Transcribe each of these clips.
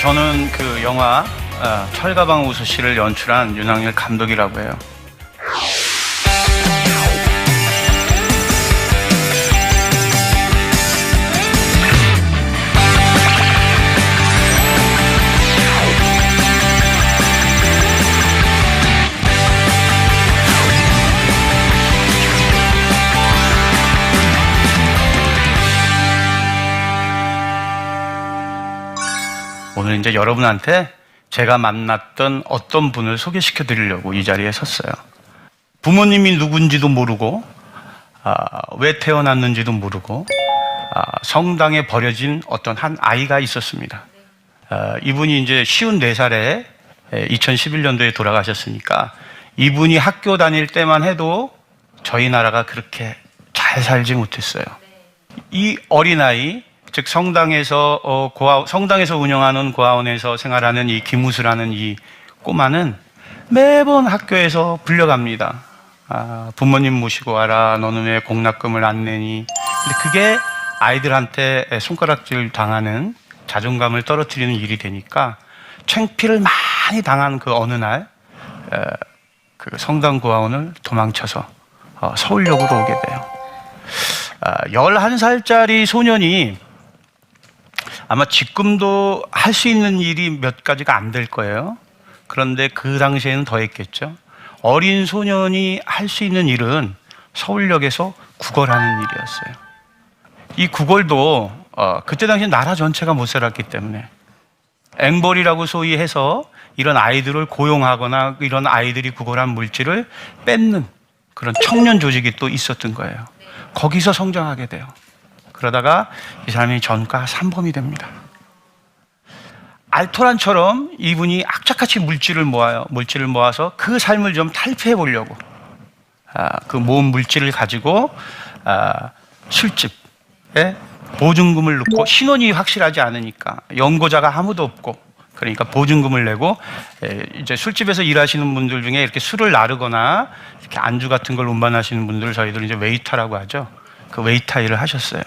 저는 그 영화 어, 철가방 우수 씨를 연출한 윤학열 감독이라고 해요. 오늘 이제 여러분한테 제가 만났던 어떤 분을 소개시켜 드리려고 이 자리에 섰어요. 부모님이 누군지도 모르고, 아, 왜 태어났는지도 모르고, 아, 성당에 버려진 어떤 한 아이가 있었습니다. 아, 이분이 이제 쉬운 4살에 2011년도에 돌아가셨으니까 이분이 학교 다닐 때만 해도 저희 나라가 그렇게 잘 살지 못했어요. 이 어린아이, 즉 성당에서 어, 고아, 성당에서 운영하는 고아원에서 생활하는 이 김우수라는 이 꼬마는 매번 학교에서 불려갑니다. 아, 부모님 모시고 와라. 너는 왜 공납금을 안 내니? 근데 그게 아이들한테 손가락질 당하는 자존감을 떨어뜨리는 일이 되니까 창피를 많이 당한 그 어느 날, 에, 그 성당 고아원을 도망쳐서 어, 서울역으로 오게 돼요. 아, 11살짜리 소년이 아마 지금도 할 수 있는 일이 몇 가지가 안 될 거예요. 그런데 그 당시에는 더 했겠죠. 어린 소년이 할 수 있는 일은 서울역에서 구걸하는 일이었어요. 이 구걸도 어, 그때 당시 나라 전체가 못 살았기 때문에 앵벌이라고 소위 해서 이런 아이들을 고용하거나 이런 아이들이 구걸한 물질을 뺏는 그런 청년 조직이 또 있었던 거예요. 거기서 성장하게 돼요. 그러다가 이 사람이 전과 삼범이 됩니다. 알토란처럼 이분이 악착같이 물질을 모아요. 물질을 모아서 그 삶을 좀 탈피해 보려고 아, 그 모은 물질을 가지고 아, 술집에 보증금을 넣고 신원이 확실하지 않으니까 연고자가 아무도 없고 그러니까 보증금을 내고 에, 이제 술집에서 일하시는 분들 중에 이렇게 술을 나르거나 이렇게 안주 같은 걸 운반하시는 분들을 저희들은 이제 웨이터라고 하죠. 그 웨이터 일을 하셨어요.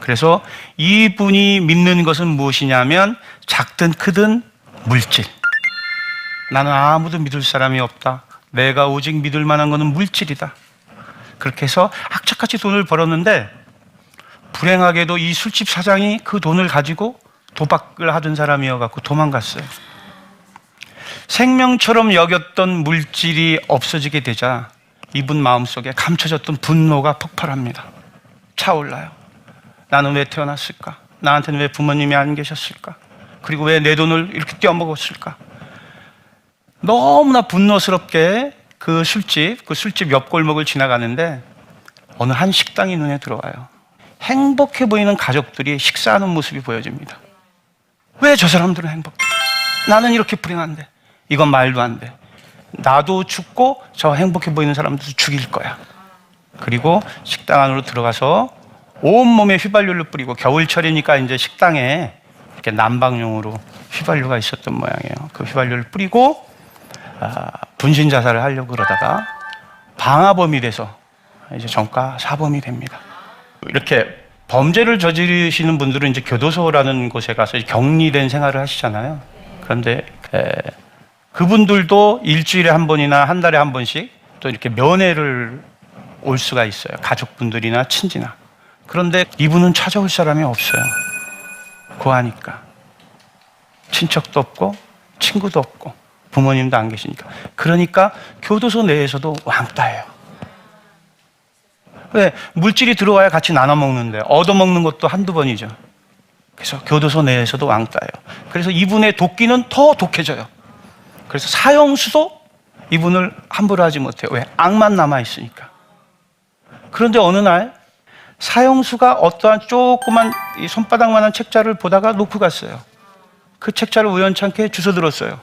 그래서 이분이 믿는 것은 무엇이냐면 작든 크든 물질. 나는 아무도 믿을 사람이 없다. 내가 오직 믿을 만한 것은 물질이다. 그렇게 해서 악착같이 돈을 벌었는데 불행하게도 이 술집 사장이 그 돈을 가지고 도박을 하던 사람이어 갖고 도망갔어요. 생명처럼 여겼던 물질이 없어지게 되자 이분 마음속에 감춰졌던 분노가 폭발합니다. 차올라요. 나는 왜 태어났을까? 나한테는 왜 부모님이 안 계셨을까? 그리고 왜 내 돈을 이렇게 떼어먹었을까? 너무나 분노스럽게 그 술집, 그 술집 옆 골목을 지나가는데 어느 한 식당이 눈에 들어와요. 행복해 보이는 가족들이 식사하는 모습이 보여집니다. 왜 저 사람들은 행복해? 나는 이렇게 불행한데. 이건 말도 안 돼. 나도 죽고 저 행복해 보이는 사람들도 죽일 거야. 그리고 식당 안으로 들어가서 온몸에 휘발유를 뿌리고 겨울철이니까 이제 식당에 이렇게 난방용으로 휘발유가 있었던 모양이에요. 그 휘발유를 뿌리고 아, 분신 자살을 하려고 그러다가 방화범이 돼서 이제 전과 사범이 됩니다. 이렇게 범죄를 저지르시는 분들은 이제 교도소라는 곳에 가서 격리된 생활을 하시잖아요. 그런데 에, 그분들도 일주일에 한 번이나 한 달에 한 번씩 또 이렇게 면회를 올 수가 있어요. 가족분들이나 친지나. 그런데 이분은 찾아올 사람이 없어요. 고하니까. 친척도 없고, 친구도 없고, 부모님도 안 계시니까. 그러니까 교도소 내에서도 왕따예요. 왜? 물질이 들어와야 같이 나눠 먹는데, 얻어먹는 것도 한두 번이죠. 그래서 교도소 내에서도 왕따예요. 그래서 이분의 도끼는 더 독해져요. 그래서 사형수도 이분을 함부로 하지 못해요. 왜? 악만 남아있으니까. 그런데 어느 날 사형수가 어떠한 조그만 이 손바닥만한 책자를 보다가 놓고 갔어요. 그 책자를 우연찮게 주워 들었어요.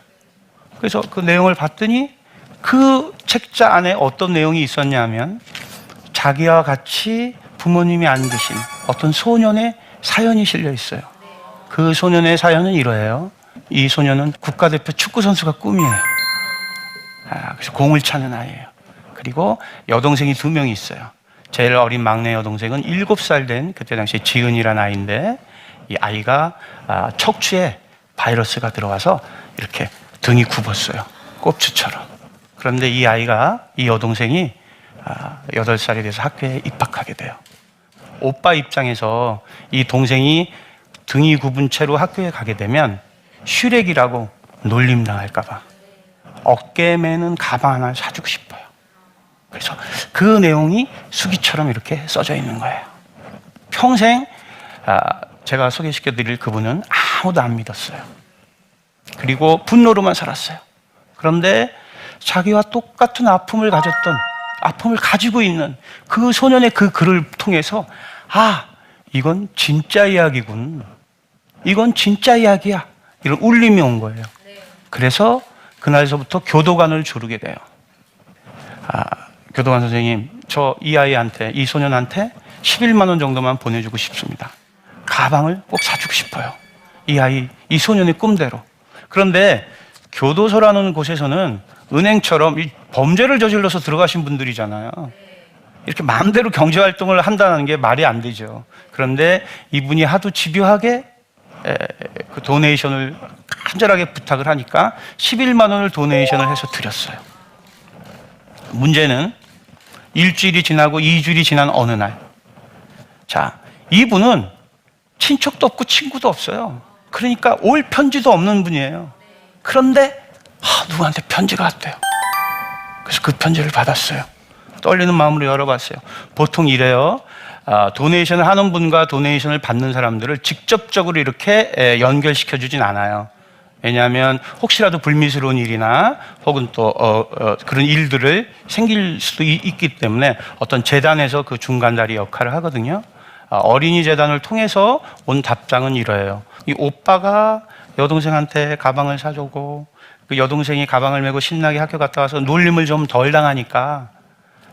그래서 그 내용을 봤더니 그 책자 안에 어떤 내용이 있었냐면 자기와 같이 부모님이 안 계신 어떤 소년의 사연이 실려 있어요. 그 소년의 사연은 이러해요. 이 소년은 국가대표 축구 선수가 꿈이에요. 아, 그래서 공을 차는 아이예요. 그리고 여동생이 두 명이 있어요. 제일 어린 막내 여동생은 일곱 살된 그때 당시 지은이라는 아이인데 이 아이가 아, 척추에 바이러스가 들어와서 이렇게 등이 굽었어요. 꼽추처럼. 그런데 이 아이가, 이 여동생이 아, 8살이 돼서 학교에 입학하게 돼요. 오빠 입장에서 이 동생이 등이 굽은 채로 학교에 가게 되면 슈렉이라고 놀림 당할까봐 어깨에 매는 가방 하나 사주고 싶어요. 그래서 그 내용이 수기처럼 이렇게 써져 있는 거예요. 평생 아, 제가 소개시켜 드릴 그분은 아무도 안 믿었어요. 그리고 분노로만 살았어요. 그런데 자기와 똑같은 아픔을 가졌던 아픔을 가지고 있는 그 소년의 그 글을 통해서 아 이건 진짜 이야기군. 이건 진짜 이야기야. 이런 울림이 온 거예요. 그래서 그날서부터 교도관을 조르게 돼요. 아, 교도관 선생님, 저 이 아이한테, 이 소년한테 11만 원 정도만 보내주고 싶습니다. 가방을 꼭 사주고 싶어요. 이 아이, 이 소년의 꿈대로. 그런데 교도소라는 곳에서는 은행처럼 이 범죄를 저질러서 들어가신 분들이잖아요. 이렇게 마음대로 경제 활동을 한다는 게 말이 안 되죠. 그런데 이분이 하도 집요하게 에, 그 도네이션을 간절하게 부탁을 하니까 11만 원을 도네이션을 해서 드렸어요. 문제는 일주일이 지나고 2주일이 지난 어느 날. 자, 이분은 친척도 없고 친구도 없어요. 그러니까 올 편지도 없는 분이에요. 그런데 아, 누구한테 편지가 왔대요. 그래서 그 편지를 받았어요. 떨리는 마음으로 열어봤어요. 보통 이래요. 아, 도네이션을 하는 분과 도네이션을 받는 사람들을 직접적으로 이렇게 에, 연결시켜 주진 않아요. 왜냐하면 혹시라도 불미스러운 일이나 혹은 또 어, 어, 그런 일들을 생길 수도 이- 있기 때문에 어떤 재단에서 그 중간다리 역할을 하거든요. 아, 어린이 재단을 통해서 온 답장은 이러해요. 이 오빠가 여동생한테 가방을 사주고 그 여동생이 가방을 메고 신나게 학교 갔다 와서 놀림을 좀 덜 당하니까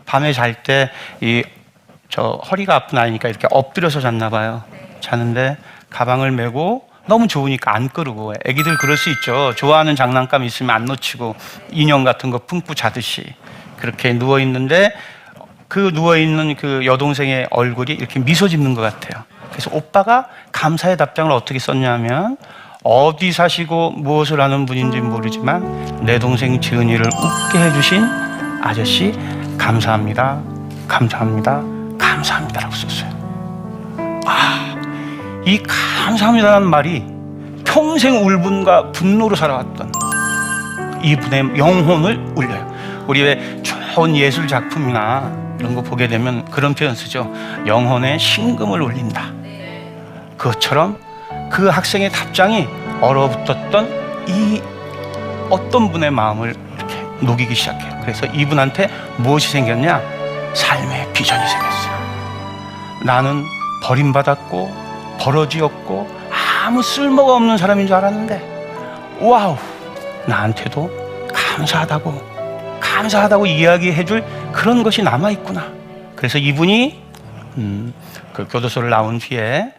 밤에 잘 때 이 저 허리가 아픈 아이니까 이렇게 엎드려서 잤나 봐요. 자는데 가방을 메고 너무 좋으니까 안 끄르고 애기들 그럴 수 있죠. 좋아하는 장난감 있으면 안 놓치고 인형 같은 거 품고 자듯이 그렇게 누워 있는데 그 누워 있는 그 여동생의 얼굴이 이렇게 미소 짓는 것 같아요. 그래서 오빠가 감사의 답장을 어떻게 썼냐면 어디 사시고 무엇을 하는 분인지 모르지만 내 동생 지은이를 웃게 해주신 아저씨 감사합니다. 감사합니다. 감사합니다라고 썼어요. 아, 이 감사합니다라는 말이 평생 울분과 분노로 살아왔던 이분의 영혼을 울려요. 우리 왜 좋은 예술 작품이나 이런 거 보게 되면 그런 표현 쓰죠. 영혼의 심금을 울린다. 그것처럼 그 학생의 답장이 얼어붙었던 이 어떤 분의 마음을 이렇게 녹이기 시작해요. 그래서 이분한테 무엇이 생겼냐? 삶의 비전이 생겼어요. 나는 버림받았고 버러지였고 아무 쓸모가 없는 사람인 줄 알았는데 와우 나한테도 감사하다고 감사하다고 이야기해 줄 그런 것이 남아 있구나. 그래서 이분이 음, 그 교도소를 나온 뒤에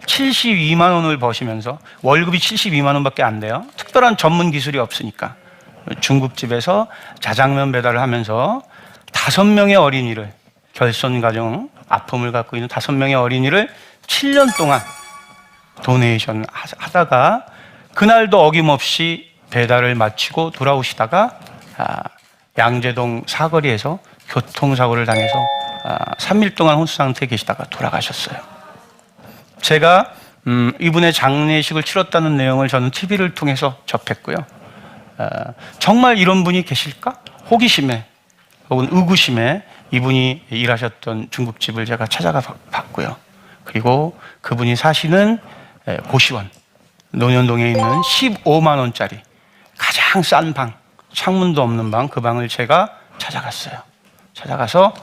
72만 원을 버시면서 월급이 72만 원밖에 안 돼요. 특별한 전문 기술이 없으니까 중국집에서 자장면 배달을 하면서 다섯 명의 어린이를 결손 가정 아픔을 갖고 있는 다섯 명의 어린이를 7년 동안 도네이션 하다가 그날도 어김없이 배달을 마치고 돌아오시다가 아, 양재동 사거리에서 교통사고를 당해서 아, 3일 동안 혼수 상태에 계시다가 돌아가셨어요. 제가 음, 이분의 장례식을 치렀다는 내용을 저는 TV를 통해서 접했고요. 아, 정말 이런 분이 계실까? 호기심에 혹은 의구심에 이분이 일하셨던 중국집을 제가 찾아가 봤- 봤고요. 그리고 그분이 사시는 에, 고시원 논현동에 있는 15만 원짜리 가장 싼 방, 창문도 없는 방, 그 방을 제가 찾아갔어요. 찾아가서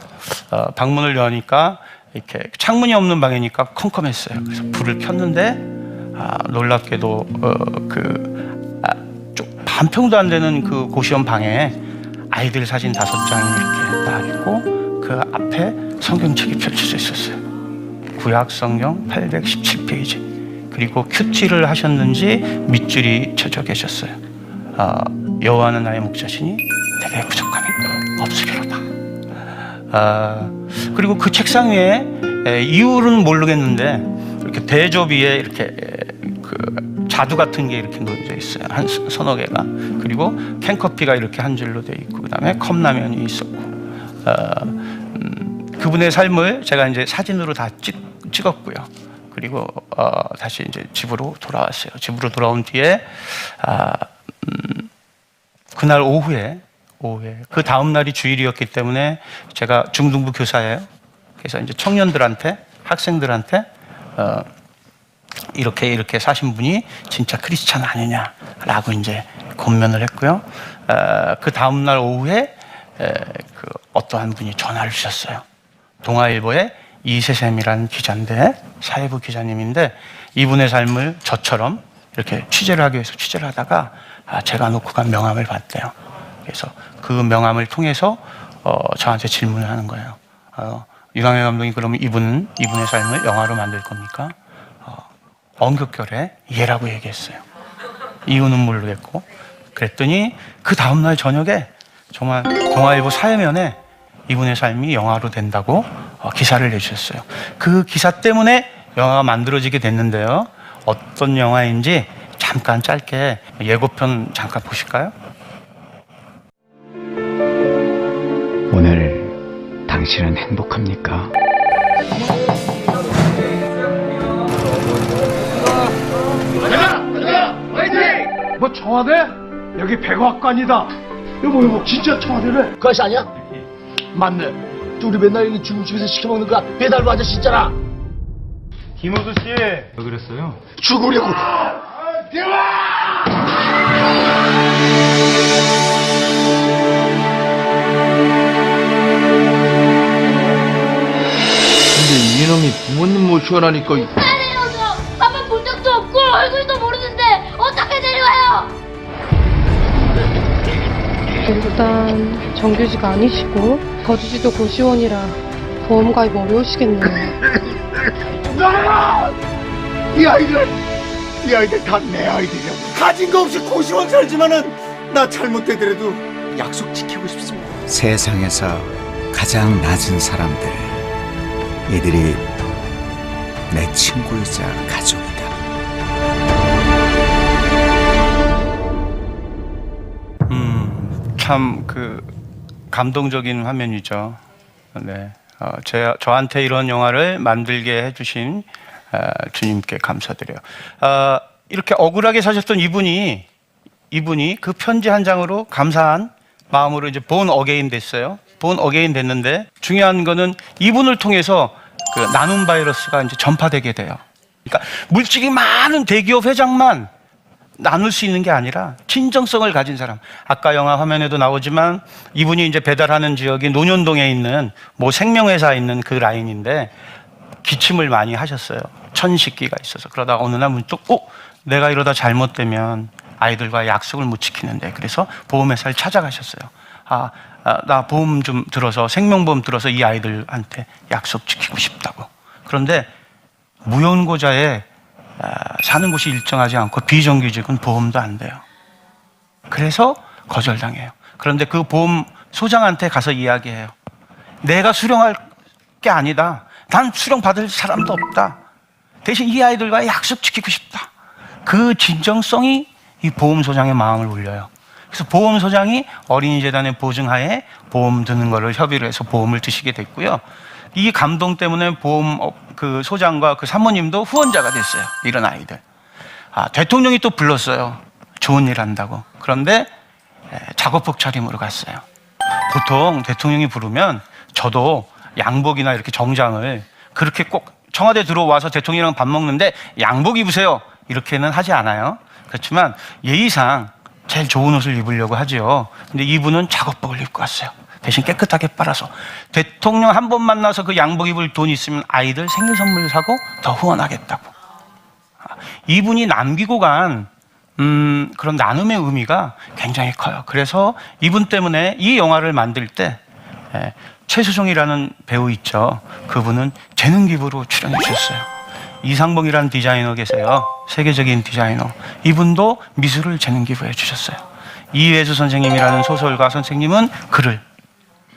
어, 방문을 여니까 이렇게 창문이 없는 방이니까 컴컴했어요. 그래서 불을 켰는데 아, 놀랍게도 어, 그 아, 좀 반평도 안 되는 그 고시원 방에 아이들 사진 다섯 장이 이렇게 딱 있고 그 앞에 성경책이 펼쳐져 있었어요. 구약 성경 817페이지. 그리고 큐티를 하셨는지 밑줄이 쳐져 계셨어요. 아, 여호와는 나의 목자시니 내게 부족함이 없으리로다. 아, 그리고 그 책상 위에 에, 이유는 모르겠는데 이렇게 대조비에 이렇게 에, 그 자두 같은 게 이렇게 놓여져 있어요. 한 서- 서너 개가. 그리고 캔커피가 이렇게 한 줄로 돼 있고 그다음에 컵라면이 있었고 어, 음, 그분의 삶을 제가 이제 사진으로 다 찍, 찍었고요. 그리고 어, 다시 이제 집으로 돌아왔어요. 집으로 돌아온 뒤에 아, 음, 그날 오후에 오후에 그 다음 날이 주일이었기 때문에 제가 중등부 교사예요. 그래서 이제 청년들한테 학생들한테 어, 이렇게 이렇게 사신 분이 진짜 크리스찬 아니냐라고 이제 권면을 했고요. 어, 그 다음 날 오후에 에, 그 어떠한 분이 전화를 주셨어요. 동아일보의 이세샘이라는 기자인데 사회부 기자님인데 이분의 삶을 저처럼 이렇게 취재를 하기 위해서 취재를 하다가 아, 제가 놓고 간 명함을 봤대요. 그래서 그 명함을 통해서 어, 저한테 질문을 하는 거예요. 어, 유강현 감독이 그러면 이분 이분의 삶을 영화로 만들 겁니까? 어, 언급결에 예라고 얘기했어요. 이유는 모르겠고 그랬더니 그 다음 날 저녁에 정말 동아일보 사회면에 이분의 삶이 영화로 된다고 어, 기사를 내주셨어요. 그 기사 때문에 영화가 만들어지게 됐는데요. 어떤 영화인지 잠깐 짧게 예고편 잠깐 보실까요? 오늘 당신은 행복합니까? 뭐 청와대? 여기 백악관이다. 여보 여보 진짜 청와대래? 그것이 아니야? 맞네. 우리 맨날 여기 중국집에서 시켜먹는 거 배달부 아저씨 있잖아 김호수 씨. 왜 그랬어요? 죽으려고 근데 이놈이 부모님 모시라니까 일단 정규직 아니시고 거주지도 고시원이라 보험 가입 어려우시겠네요. 이 아이들 이 아이들 다 내 아이들이야 가진 거 없이 고시원 살지만은 나 잘못되더라도 약속 지키고 싶습니다 세상에서 가장 낮은 사람들 이들이 내 친구이자 가족이다. 참 그 감동적인 화면이죠. 네, 어, 제, 저한테 이런 영화를 만들게 해주신 어, 주님께 감사드려요. 어, 이렇게 억울하게 사셨던 이분이 이분이 그 편지 한 장으로 감사한 마음으로 이제 본 어게인 됐어요. 본 어게인 됐는데 중요한 거는 이분을 통해서 그 나눔 바이러스가 이제 전파되게 돼요. 그러니까 물질이 많은 대기업 회장만 나눌 수 있는 게 아니라 진정성을 가진 사람. 아까 영화 화면에도 나오지만 이분이 이제 배달하는 지역이 논현동에 있는 뭐 생명회사 있는 그 라인인데 기침을 많이 하셨어요. 천식기가 있어서 그러다가 어느 날 문득 어 내가 이러다 잘못되면 아이들과 약속을 못 지키는데 그래서 보험회사를 찾아가셨어요. 아, 아, 나 보험 좀 들어서 생명보험 들어서 이 아이들한테 약속 지키고 싶다고. 그런데 무연고자에 아, 사는 곳이 일정하지 않고 비정규직은 보험도 안 돼요. 그래서 거절당해요. 그런데 그 보험 소장한테 가서 이야기해요. 내가 수령할 게 아니다. 난 수령 받을 사람도 없다. 대신 이 아이들과 약속 지키고 싶다. 그 진정성이 이 보험 소장의 마음을 울려요. 그래서 보험 소장이 어린이재단의 보증하에 보험 드는 거를 협의를 해서 보험을 드시게 됐고요. 이 감동 때문에 보험 업- 그 소장과 그 사모님도 후원자가 됐어요. 이런 아이들. 아, 대통령이 또 불렀어요. 좋은 일 한다고. 그런데 에, 작업복 차림으로 갔어요. 보통 대통령이 부르면 저도 양복이나 이렇게 정장을 그렇게 꼭 청와대 들어와서 대통령이랑 밥 먹는데 양복 입으세요. 이렇게는 하지 않아요. 그렇지만 예의상 제일 좋은 옷을 입으려고 하죠. 근데 이분은 작업복을 입고 왔어요. 대신 깨끗하게 빨아서 대통령 한 번 만나서 그 양복 입을 돈 있으면 아이들 생일 선물 사고 더 후원하겠다고. 아, 이분이 남기고 간 음, 그런 나눔의 의미가 굉장히 커요. 그래서 이분 때문에 이 영화를 만들 때 예, 최수종이라는 배우 있죠. 그분은 재능 기부로 출연해 주셨어요. 이상봉이라는 디자이너 계세요. 세계적인 디자이너. 이분도 미술을 재능 기부해 주셨어요. 이회수 선생님이라는 소설가 선생님은 글을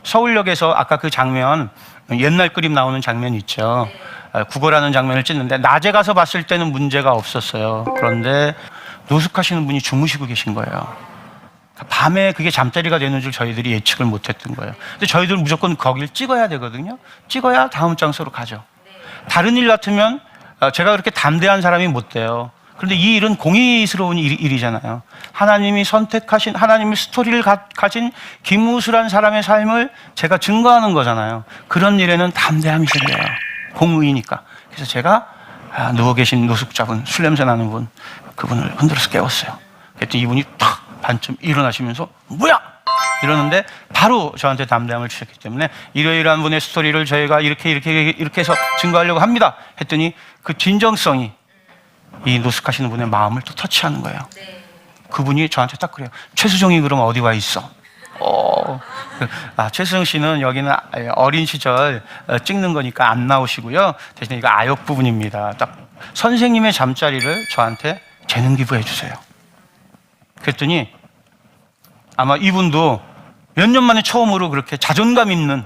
서울역에서 아까 그 장면 옛날 그림 나오는 장면 있죠. 아, 국어라는 장면을 찍는데 낮에 가서 봤을 때는 문제가 없었어요. 그런데 노숙하시는 분이 주무시고 계신 거예요. 그러니까 밤에 그게 잠자리가 되는 줄 저희들이 예측을 못 했던 거예요. 근데 저희들 무조건 거길 찍어야 되거든요. 찍어야 다음 장소로 가죠. 다른 일 같으면 어, 제가 그렇게 담대한 사람이 못 돼요. 그런데 이 일은 공의스러운 일, 일이잖아요. 하나님이 선택하신 하나님의 스토리를 가, 진 김우수란 사람의 삶을 제가 증거하는 거잖아요. 그런 일에는 담대함이 생겨요. 공의니까. 그래서 제가 아, 누워 계신 노숙자분, 술 냄새 나는 분, 그분을 흔들어서 깨웠어요. 그랬더니 이분이 탁 반쯤 일어나시면서 뭐야? 이러는데 바로 저한테 담대함을 주셨기 때문에 이러이러한 분의 스토리를 저희가 이렇게 이렇게 이렇게 해서 증거하려고 합니다. 했더니 그 진정성이 이 노숙하시는 분의 마음을 또 터치하는 거예요. 그분이 저한테 딱 그래요. 최수정이 그럼 어디 와 있어? 어, 그, 아, 최수정 씨는 여기는 어린 시절 어, 찍는 거니까 안 나오시고요. 대신에 이거 아역 부분입니다. 딱 선생님의 잠자리를 저한테 재능 기부해 주세요. 그랬더니 아마 이분도 몇 년 만에 처음으로 그렇게 자존감 있는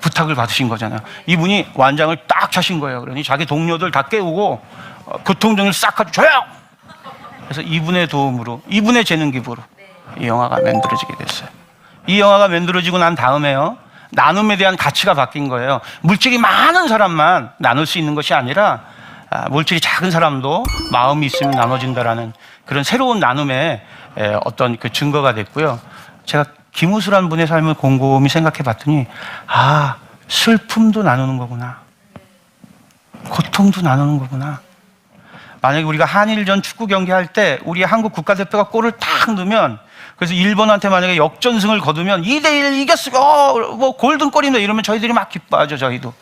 부탁을 받으신 거잖아요. 이분이 완장을 딱 차신 거예요. 그러니 자기 동료들 다 깨우고 어, 교통정리를 싹 하고 조용! 그래서 이분의 도움으로, 이분의 재능 기부로 이 영화가 만들어지게 됐어요. 이 영화가 만들어지고 난 다음에요. 나눔에 대한 가치가 바뀐 거예요. 물질이 많은 사람만 나눌 수 있는 것이 아니라 아, 물질이 작은 사람도 마음이 있으면 나눠진다라는 그런 새로운 나눔의 에, 어떤 그 증거가 됐고요. 제가 김우수란 분의 삶을 곰곰이 생각해 봤더니 아 슬픔도 나누는 거구나. 고통도 나누는 거구나. 만약에 우리가 한일전 축구 경기 할 때 우리 한국 국가대표가 골을 탁 넣으면 그래서 일본한테 만약에 역전승을 거두면 2대1 이겼으면 어, 뭐 골든골입니다 이러면 저희들이 막 기뻐하죠 저희도.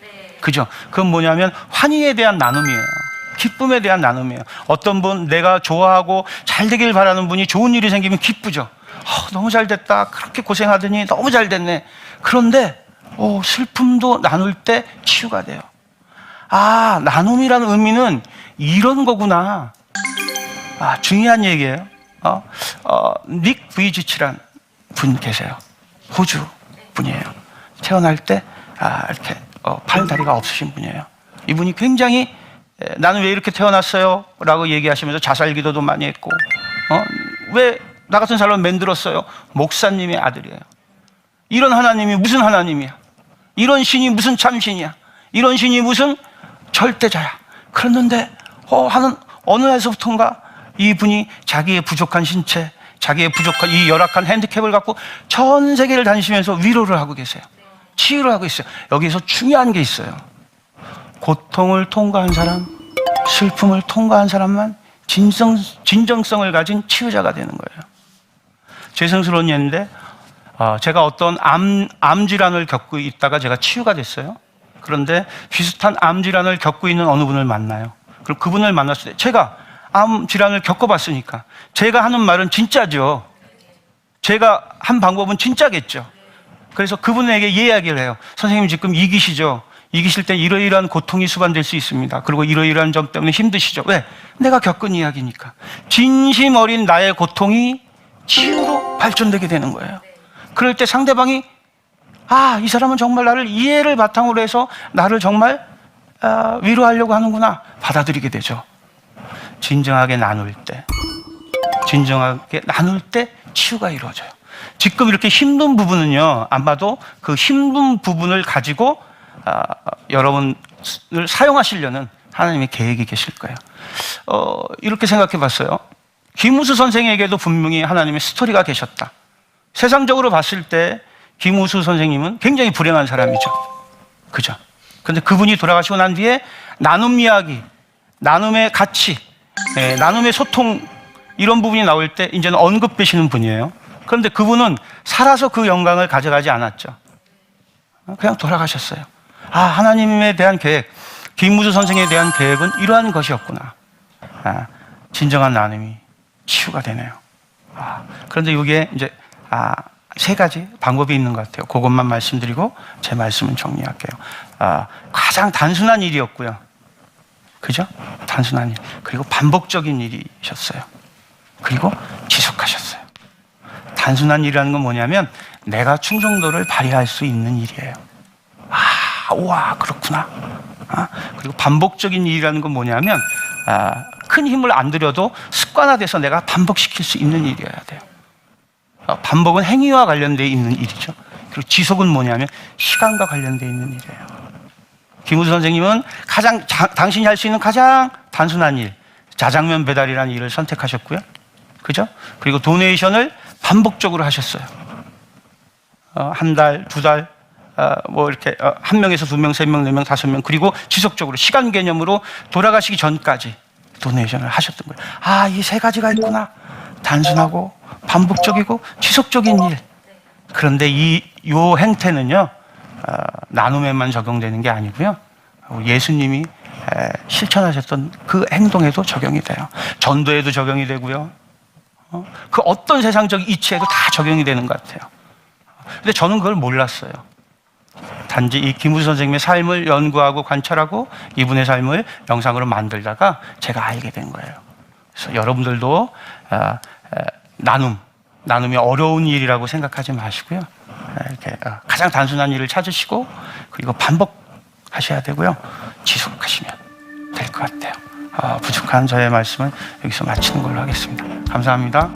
그죠? 그건 뭐냐면 환희에 대한 나눔이에요. 기쁨에 대한 나눔이에요. 어떤 분 내가 좋아하고 잘 되길 바라는 분이 좋은 일이 생기면 기쁘죠. 어, 너무 잘 됐다. 그렇게 고생하더니 너무 잘 됐네. 그런데 어, 슬픔도 나눌 때 치유가 돼요. 아 나눔이라는 의미는 이런 거구나 아, 중요한 얘기예요. 어, 어, 닉 브이지치란 분 계세요. 호주 분이에요. 태어날 때, 아, 이렇게, 어, 팔, 다리가 없으신 분이에요. 이분이 굉장히, 에, 나는 왜 이렇게 태어났어요? 라고 얘기하시면서 자살 기도도 많이 했고, 어, 왜 나 같은 사람을 만들었어요? 목사님의 아들이에요. 이런 하나님이 무슨 하나님이야? 이런 신이 무슨 참신이야? 이런 신이 무슨 절대자야? 그랬는데, 어, 하는, 어느 날서부턴가 이분이 자기의 부족한 신체, 자기의 부족한 이 열악한 핸디캡을 갖고 전 세계를 다니시면서 위로를 하고 계세요. 치유를 하고 있어요. 여기서 중요한 게 있어요. 고통을 통과한 사람, 슬픔을 통과한 사람만 진정, 진정성을 가진 치유자가 되는 거예요. 죄송스러운 얘기인데, 어, 제가 어떤 암, 암 질환을 겪고 있다가 제가 치유가 됐어요. 그런데 비슷한 암 질환을 겪고 있는 어느 분을 만나요. 그럼 그분을 만났을 때 제가 암 질환을 겪어봤으니까 제가 하는 말은 진짜죠. 제가 한 방법은 진짜겠죠. 그래서 그분에게 이야기를 해요. 선생님 지금 이기시죠? 이기실 때 이러이러한 고통이 수반될 수 있습니다. 그리고 이러이러한 점 때문에 힘드시죠? 왜? 내가 겪은 이야기니까. 진심 어린 나의 고통이 치유로 발전되게 되는 거예요. 그럴 때 상대방이 아, 이 사람은 정말 나를 이해를 바탕으로 해서 나를 정말 아, 위로하려고 하는구나. 받아들이게 되죠. 진정하게 나눌 때, 진정하게 나눌 때 치유가 이루어져요. 지금 이렇게 힘든 부분은요, 아마도 그 힘든 부분을 가지고 아, 여러분을 사용하시려는 하나님의 계획이 계실 거예요. 어, 이렇게 생각해 봤어요. 김우수 선생에게도 분명히 하나님의 스토리가 계셨다. 세상적으로 봤을 때 김우수 선생님은 굉장히 불행한 사람이죠. 그죠? 근데 그분이 돌아가시고 난 뒤에 나눔 이야기, 나눔의 가치, 예, 나눔의 소통 이런 부분이 나올 때 이제는 언급되시는 분이에요. 그런데 그분은 살아서 그 영광을 가져가지 않았죠. 그냥 돌아가셨어요. 아, 하나님에 대한 계획, 김무수 선생에 대한 계획은 이러한 것이었구나. 아, 진정한 나눔이 치유가 되네요. 아, 그런데 이게 이제 아, 세 가지 방법이 있는 것 같아요. 그것만 말씀드리고 제 말씀은 정리할게요. 아, 가장 단순한 일이었고요. 그죠? 단순한 일. 그리고 반복적인 일이셨어요. 그리고 지속하셨어요. 단순한 일이라는 건 뭐냐면 내가 충성도를 발휘할 수 있는 일이에요. 아, 우와, 그렇구나. 아, 그리고 반복적인 일이라는 건 뭐냐면 아, 큰 힘을 안 들여도 습관 습관화돼서 내가 반복시킬 수 있는 일이어야 돼요. 어, 반복은 행위와 관련돼 있는 일이죠. 그리고 지속은 뭐냐면 시간과 관련돼 있는 일이에요. 김우수 선생님은 가장 자- 당신이 할 수 있는 가장 단순한 일, 자장면 배달이라는 일을 선택하셨고요. 그죠? 그리고 도네이션을 반복적으로 하셨어요. 어, 한 달, 두 달, 어, 뭐 이렇게 어, 한 명에서 두 명, 세 명, 네 명, 다섯 명 그리고 지속적으로 시간 개념으로 돌아가시기 전까지 도네이션을 하셨던 거예요. 아, 이 세 가지가 있구나. 단순하고 반복적이고 지속적인 일. 그런데 이 요 행태는요 어, 나눔에만 적용되는 게 아니고요. 예수님이 에, 실천하셨던 그 행동에도 적용이 돼요. 전도에도 적용이 되고요. 어? 그 어떤 세상적 이치에도 다 적용이 되는 것 같아요. 근데 저는 그걸 몰랐어요. 단지 이 김우수 선생님의 삶을 연구하고 관찰하고 이분의 삶을 영상으로 만들다가 제가 알게 된 거예요. 그래서 여러분들도 아, 에, 나눔, 나눔이 어려운 일이라고 생각하지 마시고요. 에, 이렇게 아, 가장 단순한 일을 찾으시고 그리고 반복하셔야 되고요. 지속하시면 될 것 같아요. 아, 부족한 저의 말씀은 여기서 마치는 걸로 하겠습니다. 감사합니다.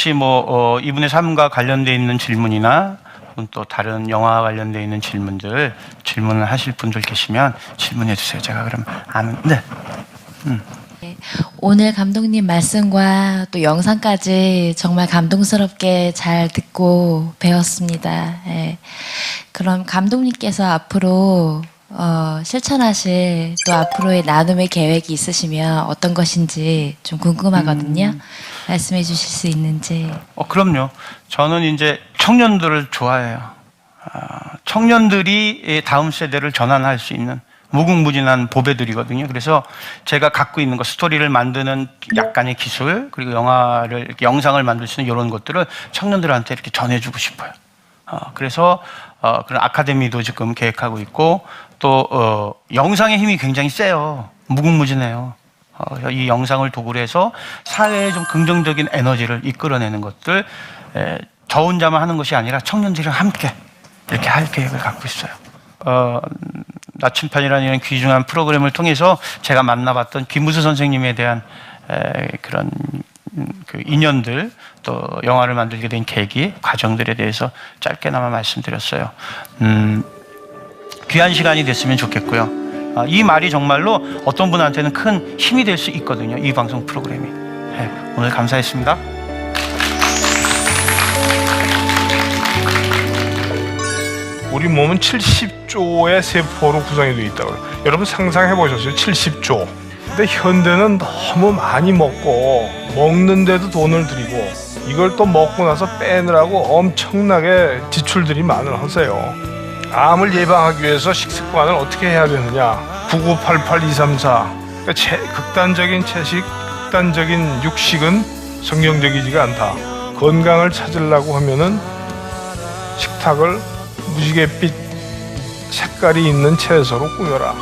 혹시 뭐 어, 이분의 삶과 관련돼 있는 질문이나 또 다른 영화와 관련돼 있는 질문들 질문을 하실 분들 계시면 질문해 주세요. 제가 그럼 아는 네. 오늘 감독님 말씀과 또 영상까지 정말 감동스럽게 잘 듣고 배웠습니다. 예. 그럼 감독님께서 앞으로 어, 실천하실 또 앞으로의 나눔의 계획이 있으시면 어떤 것인지 좀 궁금하거든요. 말씀해 주실 수 있는지. 어 그럼요. 저는 이제 청년들을 좋아해요. 아, 청년들이 이 다음 세대를 전환할 수 있는 무궁무진한 보배들이거든요. 그래서 제가 갖고 있는 거 스토리를 만드는 약간의 기술 그리고 영화를 이렇게 영상을 만들 수 있는 이런 것들을 청년들한테 이렇게 전해주고 싶어요. 어, 그래서 어, 그런 아카데미도 지금 계획하고 있고 또 어, 영상의 힘이 굉장히 세요. 무궁무진해요. 어, 이 영상을 도구로 해서 사회에 좀 긍정적인 에너지를 이끌어내는 것들 에, 저 혼자만 하는 것이 아니라 청년들이랑 함께 이렇게 할 계획을 갖고 있어요. 어, 나침판이라는 귀중한 프로그램을 통해서 제가 만나봤던 김무수 선생님에 대한 에, 그런 음, 그 인연들 또 영화를 만들게 된 계기 과정들에 대해서 짧게나마 말씀드렸어요. 음, 귀한 시간이 됐으면 좋겠고요. 아, 이 말이 정말로 어떤 분한테는 큰 힘이 될 수 있거든요. 이 방송 프로그램이. 네, 오늘 감사했습니다. 우리 몸은 70조의 세포로 구성이 되어 있다고. 여러분 상상해 보셨어요? 70조. 근데 현대는 너무 많이 먹고 먹는데도 돈을 들이고 이걸 또 먹고 나서 빼느라고 엄청나게 지출들이 많을 하세요. 암을 예방하기 위해서 식습관을 어떻게 해야 되느냐? 9988234. 그러니까 체- 극단적인 채식, 극단적인 육식은 성경적이지가 않다. 건강을 찾으려고 하면은 식탁을 무지갯빛 색깔이 있는 채소로 꾸며라.